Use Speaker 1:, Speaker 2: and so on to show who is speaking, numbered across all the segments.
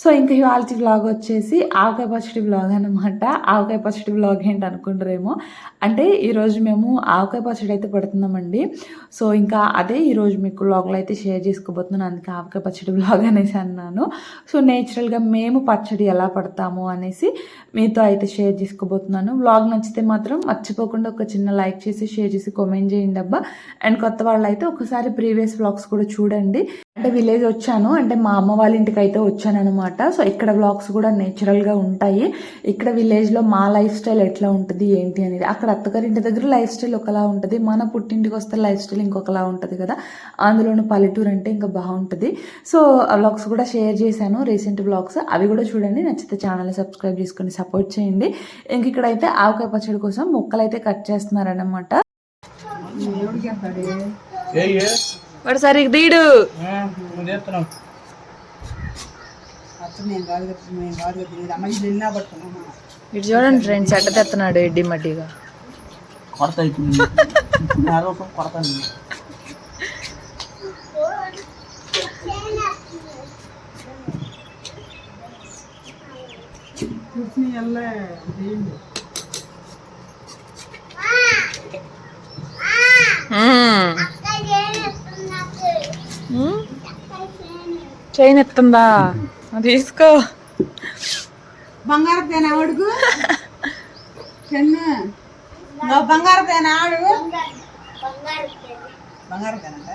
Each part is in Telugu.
Speaker 1: సో ఇంకా ఇవాళ బ్లాగ్ వచ్చేసి ఆవకాయ పచ్చడి బ్లాగ్ అనమాట ఆవకాయ పచ్చడి బ్లాగ్ ఏంటి అనుకుంటారేమో. అంటే ఈరోజు మేము ఆవకాయ పచ్చడి అయితే పెడుతున్నామండి. సో ఇంకా అదే ఈరోజు మీకు వ్లాగ్లో అయితే షేర్ చేసుకోబోతున్నాను. అందుకే ఆవకాయ పచ్చడి బ్లాగ్ అనేసి అన్నాను. సో నేచురల్గా మేము పచ్చడి ఎలా పడతాము అనేసి మీతో అయితే షేర్ చేసుకోబోతున్నాను. వ్లాగ్ నచ్చితే మాత్రం మర్చిపోకుండా ఒక చిన్న లైక్ చేసి షేర్ చేసి కామెంట్ చేయండి అబ్బా. అండ్ కొత్త వాళ్ళు అయితే ఒకసారి ప్రీవియస్ వ్లాగ్స్ కూడా చూడండి. అంటే విలేజ్ వచ్చాను. అంటే మా అమ్మ వాళ్ళ ఇంటికి అయితే వచ్చాను అనమాట సో ఇక్కడ వ్లాగ్స్ కూడా నేచురల్గా ఉంటాయి. ఇక్కడ విలేజ్లో మా లైఫ్ స్టైల్ ఎట్లా ఉంటుంది ఏంటి అనేది. అక్కడ అత్తగారి ఇంటి దగ్గర లైఫ్ స్టైల్ ఒకలా ఉంటుంది. మన పుట్టింటికి వస్తే లైఫ్ స్టైల్ ఇంకొకలా ఉంటుంది కదా. అందులోనూ పల్లెటూరు అంటే ఇంకా బాగుంటుంది. సో ఆ వ్లాగ్స్ కూడా షేర్ చేశాను రీసెంట్ వ్లాగ్స్ అవి కూడా చూడండి. నచ్చితే ఛానల్ని సబ్స్క్రైబ్ చేసుకొని సపోర్ట్ చేయండి. ఇంక ఇక్కడైతే ఆవకాయ పచ్చడి కోసం ముక్కలు అయితే కట్ చేస్తున్నారనమాట వాడు సరిగ్గా
Speaker 2: చేస్తున్నావు.
Speaker 1: ఇటు చూడండి ఫ్రెండ్స్ ఎట్ట తెస్తున్నాడు ఎడ్డి మడ్డిగా
Speaker 2: కొడత
Speaker 1: చైన్ ఎత్తుందా? తీసుకో
Speaker 3: బంగారు తేన ఆడుగు చెన్ను. నువ్వు బంగారు తేన ఆడు? బంగారు తేనంట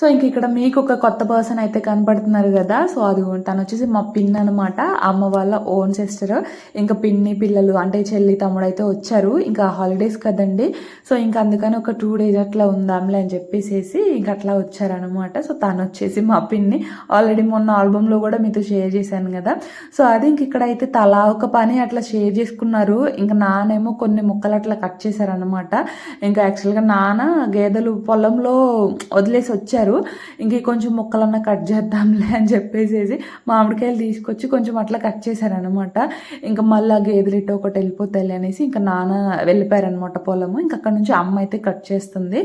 Speaker 1: సో ఇంక ఇక్కడ మీకు ఒక కొత్త పర్సన్ అయితే కనపడుతున్నారు కదా సో అది తను వచ్చేసి మా పిన్ అనమాట అమ్మ వాళ్ళ ఓన్ సిస్టర్. ఇంకా పిన్ని పిల్లలు అంటే చెల్లి తమ్ముడు అయితే వచ్చారు ఇంకా హాలిడేస్ కదండి. సో ఇంకా అందుకని ఒక టూ డేస్ అట్లా ఉందాంలే అని చెప్పేసేసి ఇంకా అట్లా వచ్చారనమాట. సో తను వచ్చేసి మా పిన్ని ఆల్రెడీ మొన్న ఆల్బంలో కూడా మీతో షేర్ చేశాను కదా. సో అది ఇంక ఇక్కడ అయితే తలా ఒక పని అట్లా షేర్ చేసుకున్నారు. ఇంకా నానేమో కొన్ని ముక్కలు అట్లా కట్ చేశారనమాట. ఇంకా యాక్చువల్గా నాన్న గేదెలు పొలంలో వదిలేసి వచ్చారు. ఇంక కొంచెం ముక్కలన్నా కట్ చేద్దాంలే అని చెప్పేసేసి మామిడికాయలు తీసుకొచ్చి కొంచెం అట్లా కట్ చేశారనమాట ఇంకా మళ్ళీ ఆ గేదెలు ఇటు ఒకటి వెళ్ళిపోతాయి అనేసి ఇంకా నాన్న వెళ్ళిపోయారనమాట పొలము. ఇంకా అక్కడ నుంచి అమ్మ అయితే కట్ చేస్తుంది.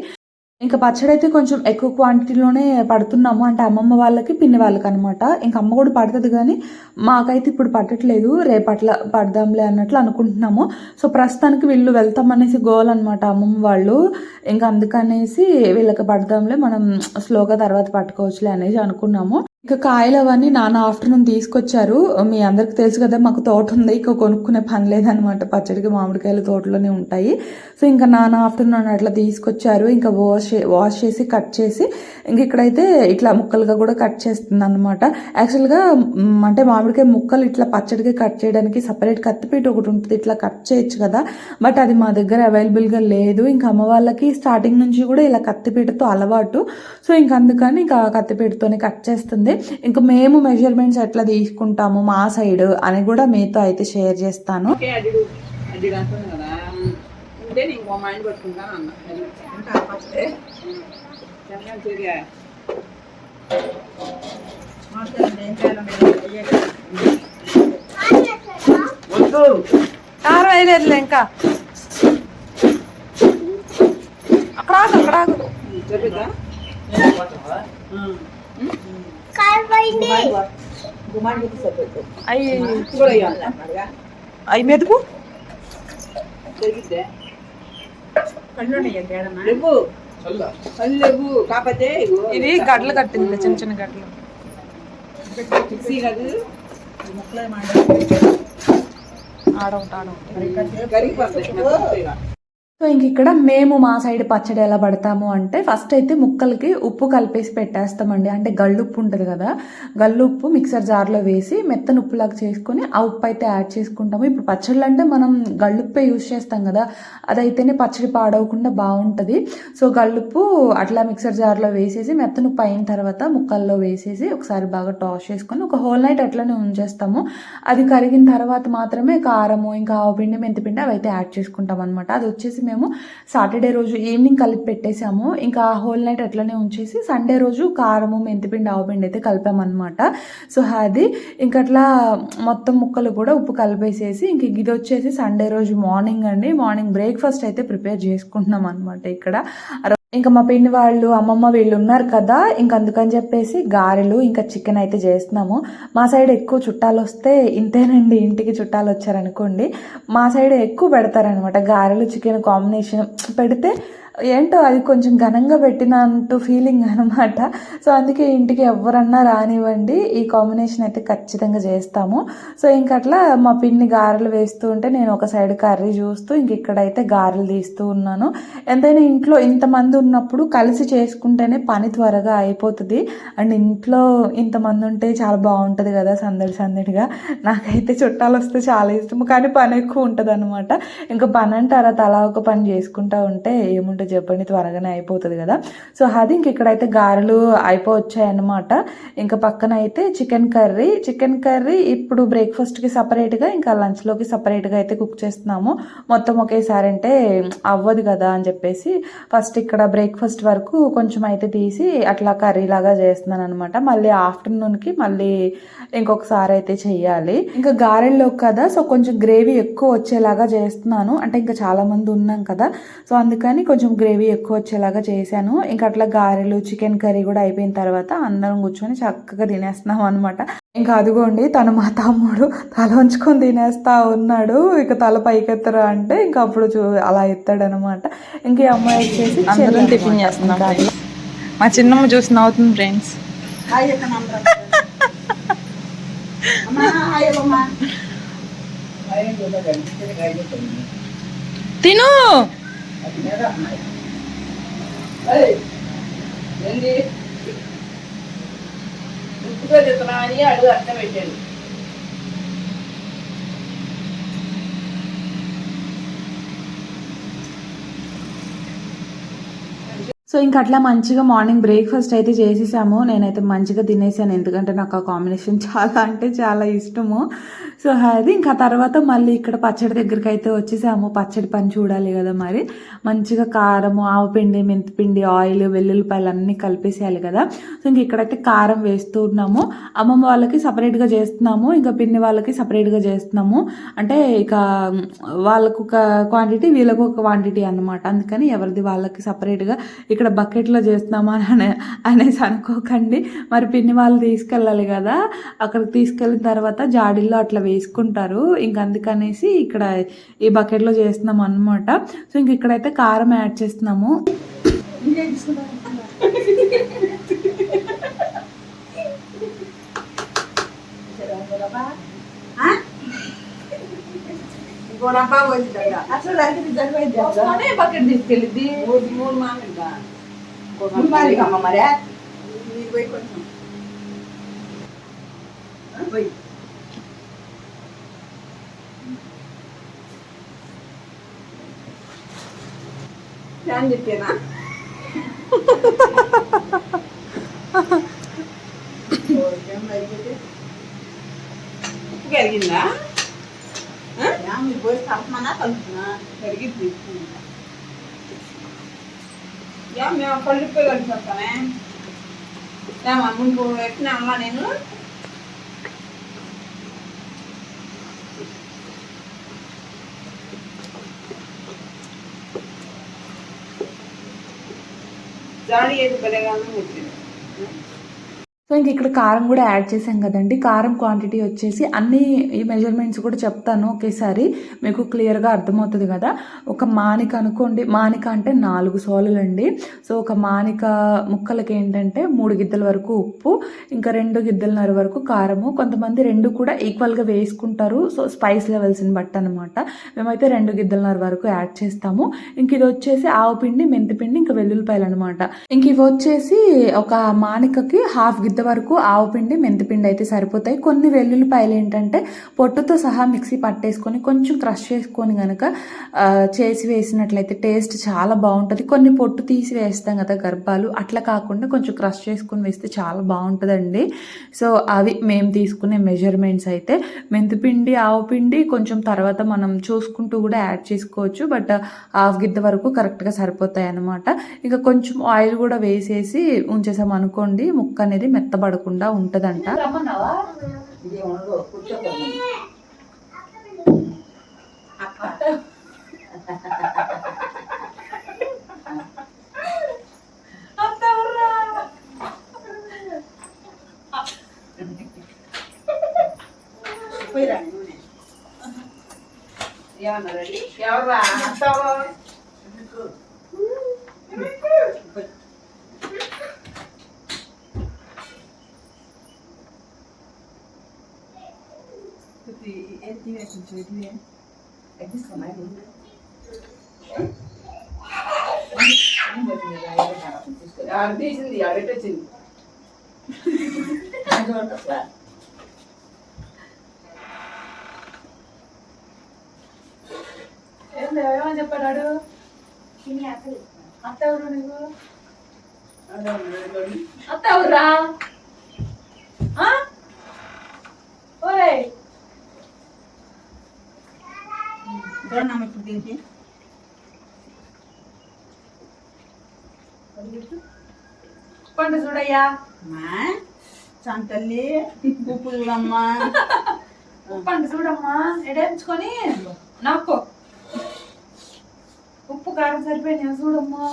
Speaker 1: ఇంకా పచ్చడి అయితే కొంచెం ఎక్కువ క్వాంటిటీలోనే పడుతున్నాము. అంటే అమ్మమ్మ వాళ్ళకి పిన్ని వాళ్ళకి అనమాట ఇంకా అమ్మ కూడా పడుతుంది కానీ మాకైతే ఇప్పుడు పట్టట్లేదు. రేపట్ల పడదాంలే అన్నట్లు అనుకుంటున్నాము. సో ప్రస్తుతానికి వీళ్ళు వెళ్తామనేసి గోల్ అనమాట అమ్మమ్మ వాళ్ళు. ఇంకా అందుకనేసి వీళ్ళకి పడదాంలే. మనం స్లోగా తర్వాత పట్టుకోవచ్చులే అనేసి అనుకున్నాము. ఇంకా కాయలు అవన్నీ నాన్న ఆఫ్టర్నూన్ తీసుకొచ్చారు. మీ అందరికి తెలుసు కదా మాకు తోట ఉంది. ఇక కొనుక్కునే పని లేదనమాట పచ్చడికి మామిడికాయలు తోటలోనే ఉంటాయి. సో ఇంకా నాన్న ఆఫ్టర్నూన్ అట్లా తీసుకొచ్చారు. ఇంకా వాష్ వాష్ చేసి కట్ చేసి ఇంక ఇక్కడైతే ఇట్లా ముక్కలుగా కూడా కట్ చేస్తుంది అనమాట యాక్చువల్గా అంటే మామిడికాయ ముక్కలు ఇట్లా పచ్చడికి కట్ చేయడానికి సపరేట్ కత్తిపీట ఒకటి ఉంటుంది. ఇట్లా కట్ చేయొచ్చు కదా. బట్ అది మా దగ్గర అవైలబుల్గా లేదు. ఇంకా అమ్మ వాళ్ళకి స్టార్టింగ్ నుంచి కూడా ఇలా కత్తిపీటతో అలవాటు. సో ఇంక అందుకని ఇంకా కత్తిపీటతోనే కట్ చేస్తుంది. ఇంకా మేము మెజర్మెంట్స్ ఎట్లా తీసుకుంటాము మా సైడ్ అని కూడా మీతో అయితే షేర్ చేస్తాను. కారం వేయలేదులే ఇంకా. అక్కడ అక్కడ
Speaker 3: కాకపోతే ఇగో
Speaker 1: ఇది గడ్డలు కట్టింది చిన్న చిన్న గడ్డలు
Speaker 3: మిక్సీ కాదు
Speaker 1: సో ఇంక ఇక్కడ మేము మా సైడ్ పచ్చడి ఎలా పడతాము అంటే ఫస్ట్ అయితే ముక్కలకి ఉప్పు కలిపేసి పెట్టేస్తామండి. అంటే గల్లుప్పు ఉంటుంది కదా గల్లుప్పు మిక్సర్ జార్లో వేసి మెత్తని ఉప్పులాగా చేసుకొని ఆ ఉప్పు అయితే యాడ్ చేసుకుంటాము. ఇప్పుడు పచ్చళ్ళు అంటే మనం గల్లుప్పే యూజ్ చేస్తాం కదా అదైతేనే పచ్చడి పాడవకుండా బాగుంటుంది. సో గల్లుప్పు అట్లా మిక్సర్ జార్లో వేసేసి మెత్తని ఉప్పు అయిన తర్వాత ముక్కల్లో వేసేసి ఒకసారి బాగా టాస్ చేసుకొని ఒక హోల్ నైట్ అట్లనే ఉంచేస్తాము. అది కరిగిన తర్వాత మాత్రమే కారము ఇంకా ఆవుపిండి మెంతిపిండి అవి అయితే యాడ్ చేసుకుంటాం అనమాట అది వచ్చేసి మేము సాటర్డే రోజు ఈవినింగ్ కలిపి పెట్టేసాము ఇంకా హోల్ నైట్ అట్లనే ఉంచేసి సండే రోజు కారము మెంతిపిండి ఆవుపిండి అయితే కలిపామన్నమాట. సో అది ఇంక అట్లా మొత్తం ముక్కలు కూడా ఉప్పు కలిపేసేసి ఇంక ఇది వచ్చేసి సండే రోజు మార్నింగ్ అండి. మార్నింగ్ బ్రేక్ఫాస్ట్ అయితే ప్రిపేర్ చేసుకుంటున్నాం అనమాట ఇక్కడ. ఇంకా మా పిన్ని వాళ్ళు అమ్మమ్మ వీళ్ళు ఉన్నారు కదా ఇంక అందుకని చెప్పేసి గారెలు ఇంకా చికెన్ అయితే చేస్తున్నాము. మా సైడ్ ఎక్కువ చుట్టాలు వస్తే ఇంతేనండి ఇంటికి చుట్టాలు వచ్చారనుకోండి మా సైడ్ ఎక్కువ పెడతారనమాట. గారెలు చికెన్ కాంబినేషన్ పెడితే ఏంటో అది కొంచెం ఘనంగా పెట్టినంటూ ఫీలింగ్ అనమాట సో అందుకే ఇంటికి ఎవరన్నా రానివ్వండి. ఈ కాంబినేషన్ అయితే ఖచ్చితంగా చేస్తాము. సో ఇంక అట్లా మా పిన్ని గారెలు వేస్తూ ఉంటే నేను ఒక సైడ్ కర్రీ చూస్తూ ఇంక ఇక్కడైతే గారెలు తీస్తూ ఉన్నాను. ఎంతైనా ఇంట్లో ఇంతమంది ఉన్నప్పుడు కలిసి చేసుకుంటేనే పని త్వరగా అయిపోతుంది. అండ్ ఇంట్లో ఇంతమంది ఉంటే చాలా బాగుంటుంది కదా సందడి సందడిగా. నాకైతే చుట్టాలు వస్తే చాలా ఇష్టం కానీ పని ఎక్కువ ఉంటుంది అనమాట ఇంకా పని అంటారా? తలా ఒక పని చేసుకుంటా ఉంటే ఏముంటుంది? చెప్పండి త్వరగానే అయిపోతుంది కదా. సో అది ఇంక ఇక్కడైతే గారెలు అయిపోవచ్చాయన్నమాట. ఇంకా పక్కన అయితే చికెన్ కర్రీ. చికెన్ కర్రీ ఇప్పుడు బ్రేక్ఫాస్ట్కి సపరేట్గా ఇంకా లంచ్లోకి సపరేట్గా అయితే కుక్ చేస్తున్నాము. మొత్తం ఒకేసారి అంటే అవ్వదు కదా అని చెప్పేసి ఫస్ట్ ఇక్కడ బ్రేక్ఫాస్ట్ వరకు కొంచెం అయితే తీసి అట్లా కర్రీ లాగా చేస్తున్నాను అనమాట మళ్ళీ ఆఫ్టర్నూన్కి మళ్ళీ ఇంకొకసారి అయితే చెయ్యాలి. ఇంకా గారెల్లో కదా సో కొంచెం గ్రేవీ ఎక్కువ వచ్చేలాగా చేస్తున్నాను. అంటే ఇంకా చాలామంది ఉన్నాం కదా. సో అందుకని కొంచెం గ్రేవీ ఎక్కువ వచ్చేలాగా చేశాను. ఇంకా అట్లా గారెలు చికెన్ కర్రీ కూడా అయిపోయిన తర్వాత అందరం కూర్చొని చక్కగా తినేస్తున్నాం అనమాట ఇంకా అదిగోండి తను మా తమ్ముడు తల ఉంచుకొని తినేస్తా ఉన్నాడు. ఇక తల పైకెత్తరా అంటే ఇంకా అప్పుడు చూ అలా ఎత్తాడనమాట ఇంక ఈ అమ్మాయి వచ్చేసి
Speaker 3: అందరం టిఫిన్. చేస్తున్నాం. మా చిన్నమ్మ చూసి నవ్వుతుంది ఫ్రెండ్స్.
Speaker 4: హాయ్ చెప్పండి అందరూ. అమ్మా హాయ్ అమ్మా
Speaker 3: తిను!
Speaker 4: ఏయ్, ఏంది? చెప్తున్నా అని అడుగు అర్థం పెట్టాడు
Speaker 1: సో ఇంకా అట్లా మంచిగా మార్నింగ్ బ్రేక్ఫాస్ట్ అయితే చేసేసాము. నేనైతే మంచిగా తినేసాను. ఎందుకంటే నాకు ఆ కాంబినేషన్ చాలా అంటే చాలా ఇష్టము. సో అది ఇంకా తర్వాత మళ్ళీ ఇక్కడ పచ్చడి దగ్గరికి అయితే వచ్చేసాము. పచ్చడి పని చూడాలి కదా మరి. మంచిగా కారము ఆవు పిండి మెంతిపిండి ఆయిల్ వెల్లుల్లిపాయలు అన్నీ కలిపేసేయాలి కదా. సో ఇంక ఇక్కడైతే కారం వేస్తూ ఉన్నాము. అమ్మమ్మ వాళ్ళకి సపరేట్గా చేస్తున్నాము. ఇంకా పిన్ని వాళ్ళకి సపరేట్గా చేస్తున్నాము. అంటే ఇక వాళ్ళకు ఒక క్వాంటిటీ వీళ్ళకు ఒక క్వాంటిటీ అన్నమాట. అందుకని ఎవరిది వాళ్ళకి సపరేట్గా ఇక్కడ బకెట్లో చేస్తున్నామా అని అనే- అనేసి అనుకోకండి. మరి పిన్ని వాళ్ళు తీసుకెళ్ళాలి కదా. అక్కడికి తీసుకెళ్ళిన తర్వాత జాడీల్లో అట్లా వేసుకుంటారు. ఇంక అందుకనేసి ఇక్కడ ఈ బకెట్లో చేస్తున్నాం అన్నమాట. సో ఇంక ఇక్కడైతే కారం యాడ్ చేస్తున్నాము.
Speaker 4: డబ్బా పోయింది అసలు
Speaker 3: బకెట్ తీసుకెళ్ళిద్ది.
Speaker 4: మూడు మూడు మామిడిగా
Speaker 3: మూడు మామిడిగా
Speaker 4: అమ్మ మరే నీకు పోయి కొంచెం పోయి
Speaker 3: ఫ్యాన్ చెప్పేనా? కరిగిందా
Speaker 4: మీరు పోయి కలపమన్నా కలుపుతున్నా.
Speaker 3: కరిగిద్ది. యా మేము పళ్ళిపోయి కలిపేస్తానే ఏమా ముందు పెట్టినామా నేను. జాడి ఏది పెరగాలని వచ్చింది
Speaker 1: సో ఇంక ఇక్కడ కారం కూడా యాడ్ చేసాం కదండి. కారం క్వాంటిటీ వచ్చేసి అన్ని ఈ మెజర్మెంట్స్ కూడా చెప్తాను ఒకేసారి. మీకు క్లియర్గా అర్థమవుతుంది కదా. ఒక మానిక అనుకోండి. మానిక అంటే నాలుగు సోలలండి. సో ఒక మానిక ముక్కలకి ఏంటంటే మూడు గిద్దల వరకు ఉప్పు ఇంకా రెండు గిద్దలన్నర వరకు కారము. కొంతమంది రెండు కూడా ఈక్వల్గా వేసుకుంటారు. సో స్పైస్ లెవెల్స్ని బట్టి అనమాట మేమైతే రెండు గిద్దలన్నర వరకు యాడ్ చేస్తాము. ఇంక ఇది వచ్చేసి ఆవు పిండి మెంతిపిండి ఇంకా వెల్లుల్లిపాయలు అనమాట ఇంక ఇవి వచ్చేసి ఒక మానికకి హాఫ్ గిద్ద వరకు ఆవు పిండి మెంతిపిండి అయితే సరిపోతాయి. కొన్ని వెల్లుల్లిపాయలు ఏంటంటే పొట్టుతో సహా మిక్సీ పట్టేసుకొని కొంచెం క్రష్ చేసుకొని కనుక చేసి వేసినట్లయితే టేస్ట్ చాలా బాగుంటుంది. కొన్ని పొట్టు తీసి వేస్తాం కదా గర్భాలు అట్లా కాకుండా కొంచెం క్రష్ చేసుకొని వేస్తే చాలా బాగుంటుందండి. సో అవి మేము తీసుకునే మెజర్మెంట్స్ అయితే మెంతిపిండి ఆవు పిండి కొంచెం తర్వాత మనం చూసుకుంటూ కూడా యాడ్ చేసుకోవచ్చు. బట్ హాఫ్ గిద్ద వరకు కరెక్ట్గా సరిపోతాయి అన్నమాట ఇక కొంచెం ఆయిల్ కూడా వేసేసి ఉంచేసాం అనుకోండి ముక్క అనేది మెత్తబడకుండా ఉంటుందంట.
Speaker 3: ఇది ఉండదు తీసింది ఆడెట్టొచ్చింది
Speaker 1: ఏమని చెప్పాడు అత్త ఎవరు నీకు? అత్త ఎవరురా?
Speaker 3: చూడమ్మా ఇప్పుడు దీనికి.
Speaker 1: పండు చూడయ్యా.
Speaker 3: అమ్మా సంతల్లి ఉప్పు చూడమ్మా
Speaker 1: పండు చూడమ్మా. ఎడేంచుకొని నవ్వుకో ఉప్పు కారం సరిపోయినా చూడమ్మా.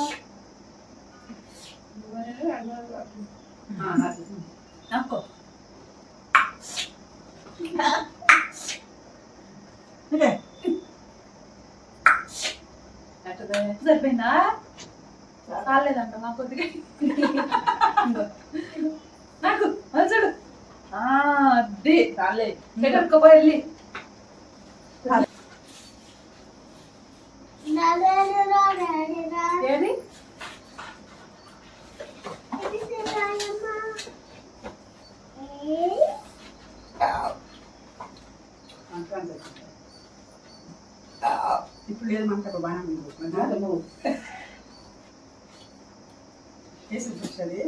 Speaker 1: నవ్వుకో
Speaker 3: ఇదే.
Speaker 1: సరిపోయిందా? కాలేదంట మా కొద్దిగా. నాకు చూడు. అది.
Speaker 3: చాలే
Speaker 1: వెళ్ళి ఏది
Speaker 3: అంటాను ఇప్పుడు లేదు మనకు బాగా వేసి చూస్తుంది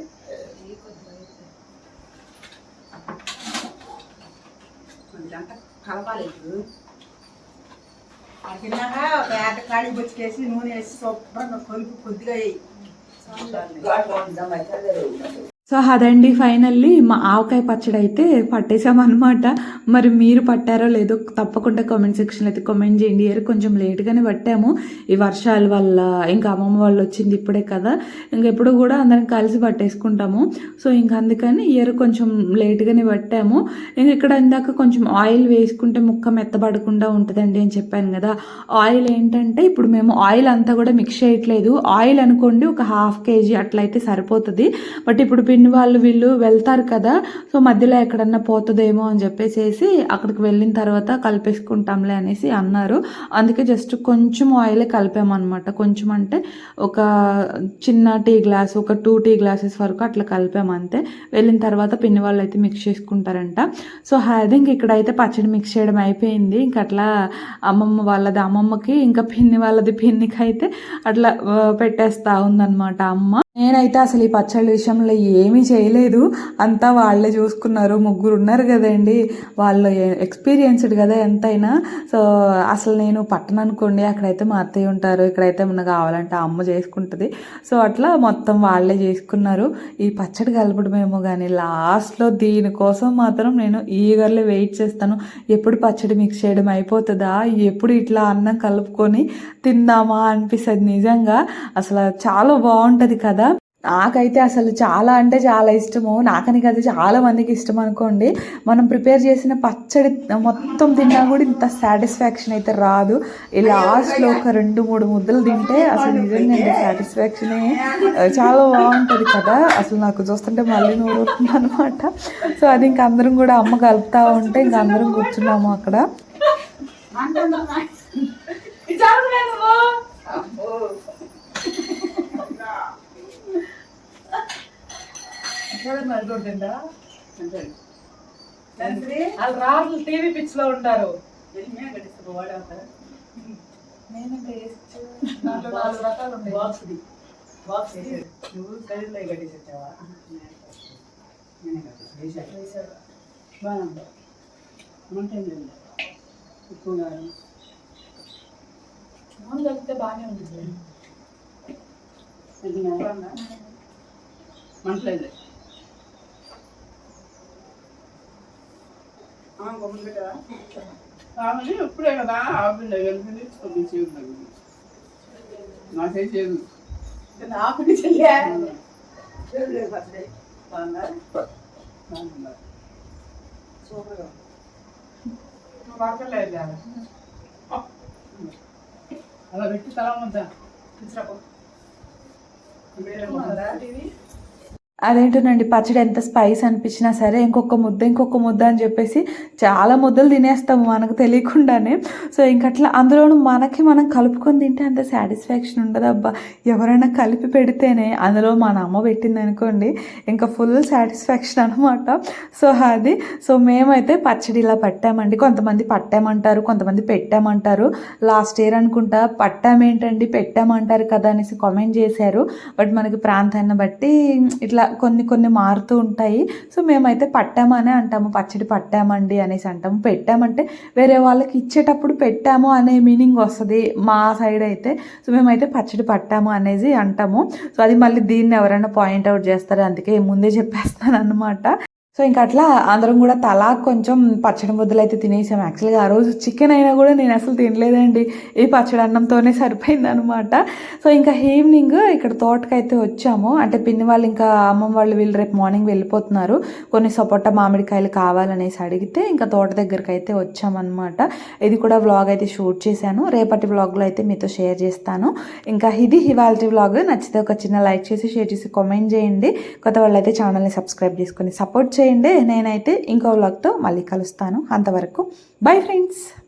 Speaker 3: ఇదంతా కలపాలి ఇప్పుడు. అడిగినాక ఒక ఏట ఖాళీ బొచ్చుకేసి నూనె వేసి శుభ్రంగా కొలుపు కొద్దిగా వేయి.
Speaker 1: సో అదండి ఫైనల్లీ. మా ఆవకాయ పచ్చడి అయితే పట్టేసామన్నమాట మరి మీరు పట్టారో లేదో తప్పకుండా కామెంట్ సెక్షన్లో అయితే కామెంట్ చేయండి. ఇయర్ కొంచెం లేట్గానే పట్టాము. ఈ వర్షాల వల్ల ఇంకా అమ్మమ్మ వాళ్ళు వచ్చింది ఇప్పుడే కదా. ఇంకెప్పుడు కూడా అందరం కలిసి పట్టేసుకుంటాము. సో ఇంక అందుకని ఇయర్ కొంచెం లేట్గానే పట్టాము. ఇంక ఇక్కడ ఇందాక కొంచెం ఆయిల్ వేసుకుంటే ముక్క మెత్తబడకుండా ఉంటుందండి అని చెప్పాను కదా. ఆయిల్ ఏంటంటే ఇప్పుడు మేము ఆయిల్ అంతా కూడా మిక్స్ చేయట్లేదు. ఆయిల్ అనుకోండి ఒక హాఫ్ కేజీ అట్లయితే సరిపోతుంది. బట్ ఇప్పుడు పిన్ని వాళ్ళు వీళ్ళు వెళ్తారు కదా సో మధ్యలో ఎక్కడన్నా పోతుందేమో అని చెప్పేసి అక్కడికి వెళ్ళిన తర్వాత కలిపేసుకుంటాంలే అనేసి అన్నారు. అందుకే జస్ట్ కొంచెం ఆయిల్ కలిపామన్నమాట. కొంచెం అంటే ఒక చిన్న టీ గ్లాస్ ఒక టూ టీ గ్లాసెస్ వరకు అట్లా కలిపామంతే వెళ్ళిన తర్వాత పిన్ని వాళ్ళు అయితే మిక్స్ చేసుకుంటారంట. సో అది ఇంక ఇక్కడైతే పచ్చడి మిక్స్ చేయడం అయిపోయింది. ఇంక అట్లా అమ్మమ్మ వాళ్ళది అమ్మమ్మకి ఇంకా పిన్ని వాళ్ళది పిన్నికి అయితే అట్లా పెట్టేస్తా ఉందన్నమాట అమ్మ. నేనైతే అసలు ఈ పచ్చళ్ళ విషయంలో ఏమీ చేయలేదు. అంతా వాళ్ళే చూసుకున్నారు. ముగ్గురు ఉన్నారు కదండి. వాళ్ళు ఎక్స్పీరియన్స్డ్ కదా ఎంతైనా. సో అసలు నేను పట్టను అనుకోండి అక్కడైతే మా అత్తయ్య ఉంటారు. ఇక్కడైతే మన కావాలంటే ఆ అమ్మ చేసుకుంటుంది. సో అట్లా మొత్తం వాళ్ళే చేసుకున్నారు. ఈ పచ్చడి కలపడమేమో కానీ లాస్ట్లో దీనికోసం మాత్రం నేను ఈగర్లో వెయిట్ చేస్తాను. ఎప్పుడు పచ్చడి మిక్స్ చేయడం అయిపోతుందా? ఎప్పుడు ఇట్లా అన్నం కలుపుకొని తిందామా అనిపిస్తుంది నిజంగా. అసలు చాలా బాగుంటుంది కదా. నాకైతే అసలు చాలా అంటే చాలా ఇష్టము. నాకని కాదు చాలా మందికి ఇష్టం అనుకోండి. మనం ప్రిపేర్ చేసిన పచ్చడి మొత్తం తిన్నా కూడా ఇంత సాటిస్ఫాక్షన్ అయితే రాదు. ఈ లాస్ట్లో ఒక రెండు మూడు ముద్దలు తింటే అసలు నిజంగా సాటిస్ఫాక్షనే చాలా బాగుంటుంది కదా. అసలు నాకు చూస్తుంటే మళ్ళీ నూరు అనమాట సో అది ఇంక అందరం కూడా అమ్మ కలుపుతా ఉంటే ఇంక అందరం కూర్చున్నాము అక్కడ. వాళ్ళు రాళ్ళు టీవీ పిచ్లో ఉంటారు నాలుగు రకాలు
Speaker 3: బాక్స్ది బాక్స్ నువ్వు కట్టేసి వచ్చావా? ఉంటుంది ఉప్పు కారం
Speaker 1: కలిపితే బాగానే ఉంటుంది.
Speaker 3: మంటలేదు కావాలి ఇప్పుడే కదా ఆపిండ కలిపి తీసుకొని నాకే చేయదు
Speaker 4: నాకు చెల్లె పచ్చడి
Speaker 3: బాగుందా? బాగుందా?
Speaker 4: సూపర్గా
Speaker 3: అలా పెట్టి తల ముద్దా
Speaker 1: అదేంటోనండి పచ్చడి ఎంత స్పైస్ అనిపించినా సరే ఇంకొక ముద్ద ఇంకొక ముద్ద అని చెప్పేసి చాలా ముద్దలు తినేస్తాము మనకు తెలియకుండానే. సో ఇంకట్లా అందులోనూ మనకి మనం కలుపుకొని తింటే అంత సాటిస్ఫాక్షన్ ఉండదు అబ్బా ఎవరైనా కలిపి పెడితేనే అందులో మన అమ్మ పెట్టింది అనుకోండి ఇంకా ఫుల్ సాటిస్ఫాక్షన్ అనమాట సో అది. సో మేమైతే పచ్చడి ఇలా పట్టామండి. కొంతమంది పట్టామంటారు కొంతమంది పెట్టామంటారు. లాస్ట్ ఇయర్ అనుకుంటా పట్టామేంటండి పెట్టామంటారు కదా అనేసి కామెంట్ చేశారు. బట్ మనకి ప్రాంతాన్ని బట్టి ఇట్లా కొన్ని కొన్ని మారుతూ ఉంటాయి. సో మేమైతే పట్టామనే అంటాము. పచ్చడి పట్టామండి అనేసి అంటాము. పెట్టామంటే వేరే వాళ్ళకి ఇచ్చేటప్పుడు పెట్టాము అనే మీనింగ్ వస్తుంది మా సైడ్ అయితే. సో మేమైతే పచ్చడి పట్టాము అనేది అంటాము. సో అది మళ్ళీ దీన్ని ఎవరైనా పాయింట్అవుట్ చేస్తారు? అందుకే ముందే చెప్పేస్తాను అనమాట సో ఇంకా అట్లా అందరం కూడా తలా కొంచెం పచ్చడి ముద్దలు అయితే తినేసాం. యాక్చువల్గా ఆ రోజు చికెన్ అయినా కూడా నేను అసలు తినలేదండి. ఈ పచ్చడి అన్నంతోనే సరిపోయింది అనమాట సో ఇంకా ఈవినింగ్ ఇక్కడ తోటకైతే వచ్చాము. అంటే పిన్ని వాళ్ళు ఇంకా అమ్మమ్మ వాళ్ళు వీళ్ళు రేపు మార్నింగ్ వెళ్ళిపోతున్నారు. కొన్ని సపోటా మామిడికాయలు కావాలనేసి అడిగితే ఇంకా తోట దగ్గరికి అయితే వచ్చామన్నమాట. ఇది కూడా వ్లాగ్ అయితే షూట్ చేశాను. రేపటి వ్లాగ్లో అయితే మీతో షేర్ చేస్తాను. ఇంకా ఇది ఇవాళ వ్లాగ్ నచ్చితే ఒక చిన్న లైక్ చేసి షేర్ చేసి కామెంట్ చేయండి. కొత్త వాళ్ళు అయితే ఛానల్ని సబ్స్క్రైబ్ చేసుకొని సపోర్ట్ చేయండి. నేనైతే ఇంకో వ్లాగ్తో మళ్ళీ కలుస్తాను. అంతవరకు బై ఫ్రెండ్స్.